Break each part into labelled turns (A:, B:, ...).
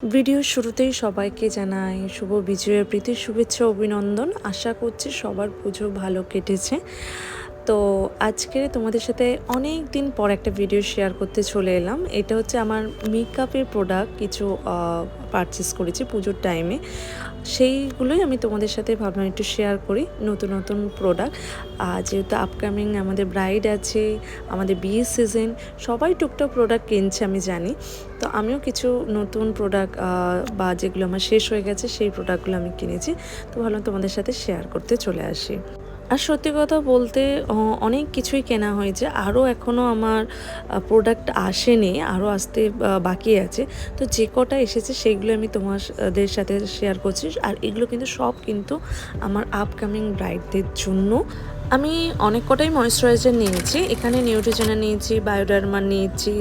A: ভিডিওর শুরুতেই সবাইকে জানাই শুভ বিজয়ের প্রীতি শুভেচ্ছা, অভিনন্দন। আশা করছি সবার পুজো ভালো কেটেছে। তো আজকে তোমাদের সাথে অনেক দিন পর একটা ভিডিও শেয়ার করতে চলে এলাম। এটা হচ্ছে আমার মেকআপের প্রোডাক্ট কিছু পারচেস করেছি পুজোর টাইমে সেইগুলোই আমি তোমাদের সাথে ভাবলাম একটু শেয়ার করি নতুন নতুন প্রোডাক্ট আর যেহেতু আপকামিং আমাদের ব্রাইড আছে, আমাদের বিয়ের সিজন সবাই টুকটাক প্রোডাক্ট কিনছে আমি জানি। তো আমিও কিছু নতুন প্রোডাক্ট বা যেগুলো আমার শেষ হয়ে গেছে সেই প্রোডাক্টগুলো আমি কিনেছি। তো ভাবলাম তোমাদের সাথে শেয়ার করতে চলে আসি। আর সত্যি কথা বলতে অনেক কিছুই কেনা হয়েছে। আরও এখনও আমার প্রোডাক্ট আসেনি, আরও আসতে বাকি আছে। তো যে কটা এসেছে সেগুলো আমি তোমাদের সাথে শেয়ার করছি। আর এগুলো কিন্তু সব কিন্তু আমার আপকামিং ব্রাইডদের জন্য। আমি অনেক কটাই ময়েশ্চারাইজার নিয়েছি। এখানে নিউট্রিজেনা নিয়েছি বায়োডারমা নিয়েছি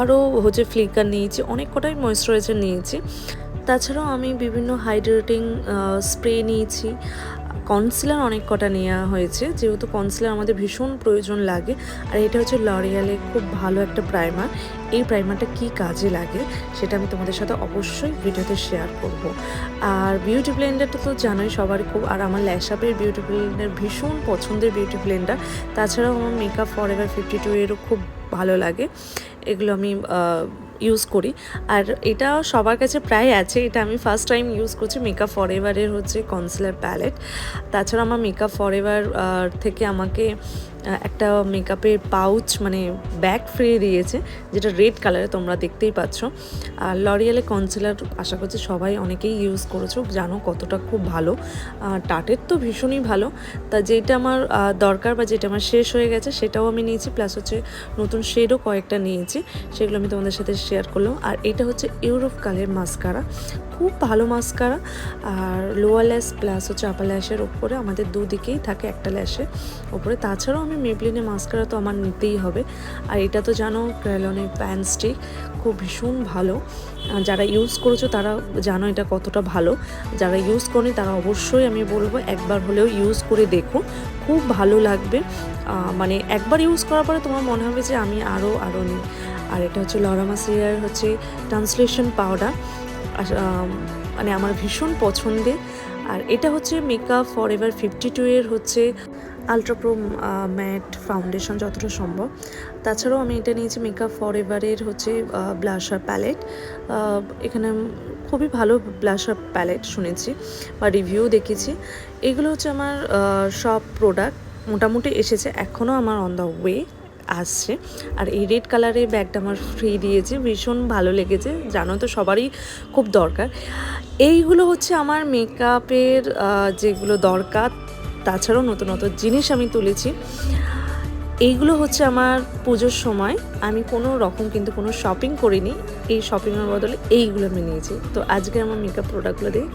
A: আরও হচ্ছে ফ্লিকার নিয়েছি, অনেক কটাই ময়েশ্চারাইজার নিয়েছি। তাছাড়াও আমি বিভিন্ন হাইড্রেটিং স্প্রে নিয়েছি। কনসিলার অনেক কটা নেওয়া হয়েছে, যেহেতু কনসিলার আমাদের ভীষণ প্রয়োজন লাগে। আর এটা হচ্ছে লরিয়ালে খুব ভালো একটা প্রাইমার। এই প্রাইমারটা কি কাজে লাগে সেটা আমি তোমাদের সাথে অবশ্যই ভিডিওতে শেয়ার করব। আর বিউটি ব্লেন্ডারটা তো জানোই সবারই খুব, আর আমার ল্যাশআপের বিউটি ব্লেন্ডার ভীষণ পছন্দের বিউটি ব্লেন্ডার তাছাড়াও আমার makeup for ever fifty two এরও খুব ভালো লাগে। এগুলো আমি ইউজ করি। আর এটা সবার কাছে প্রায় আছে, এটা আমি ফার্স্ট টাইম ইউজ করছি মেকআপ ফর এভারের হচ্ছে কনসিলার প্যালেট তাছাড়া আমার মেকআপ ফর এভার থেকে আমাকে একটা মেকআপের পাউচ মানে ব্যাগ ফ্রি দিয়েছে, যেটা রেড কালারে তোমরা দেখতেই পাচ্ছ। আর লরিয়ালে কনসিলার আশা করছি সবাই অনেকেই ইউজ করেছ, জানো কতটা খুব ভালো। টাটের তো ভীষণই ভালো। তা যেটা আমার দরকার বা যেটা আমার শেষ হয়ে গেছে, সেটাও আমি নিয়েছি প্লাস হচ্ছে নতুন শেডও কয়েকটা নিয়েছি, সেগুলো আমি তোমাদের সাথে শেয়ার করলাম। আর এটা হচ্ছে ইউরোপ কালের মাস্কারা খুব ভালো মাস্কারা আর লোয়ার ল্যাশ প্লাস হচ্ছে আপার ল্যাশের ওপরে আমাদের দুদিকেই থাকে একটা ল্যাশে ওপরে তাছাড়াও আমি মেবলিনের মাস্কারা তো আমার নিতেই হবে। আর এটা তো জানো ক্রেলনের প্যান স্টিক খুব ভীষণ ভালো। যারা ইউজ করেছ তারা জানো এটা কতটা ভালো। যারা ইউজ করেনি তারা অবশ্যই আমি বলব একবার হলেও ইউজ করে দেখো। খুব ভালো লাগবে। মানে একবার ইউজ করার পরে তোমার মনে হবে যে আমি আরও আরও নিই। আর এটা হচ্ছে লরামাসিয়ার হচ্ছে ট্রান্সলেশন পাউডার। মানে আমার ভীষণ পছন্দের। আর এটা হচ্ছে makeup for ever fifty two এর হচ্ছে আলট্রাপ্রো ম্যাট ফাউন্ডেশন যতটা সম্ভব। তাছাড়াও আমি এটা নিয়েছি মেকআপ ফর এভারের হচ্ছে ব্লাশার প্যালেট। এখানে খুবই ভালো ব্লাশার প্যালেট শুনেছি বা রিভিউ দেখেছি। এগুলো হচ্ছে আমার সব প্রোডাক্ট মোটামুটি এসেছে। এখনও আমার অন দ্য ওয়ে আসছে। আর এই রেড কালারের ব্যাগটা আমার ফ্রি দিয়েছে। ভীষণ ভালো লেগেছে। জানো তো, সবারই খুব দরকার। এইগুলো হচ্ছে আমার মেকআপের যেগুলো দরকার। তাছাড়াও নতুন নতুন জিনিস আমি তুলেছি। এইগুলো হচ্ছে আমার পুজোর সময়। আমি কোনো রকম কিন্তু কোনো শপিং করিনি। এই শপিংয়ের বদলে এইগুলো আমি নিয়েছি। তো আজকে আমার মেকআপ প্রোডাক্টগুলো দিয়ে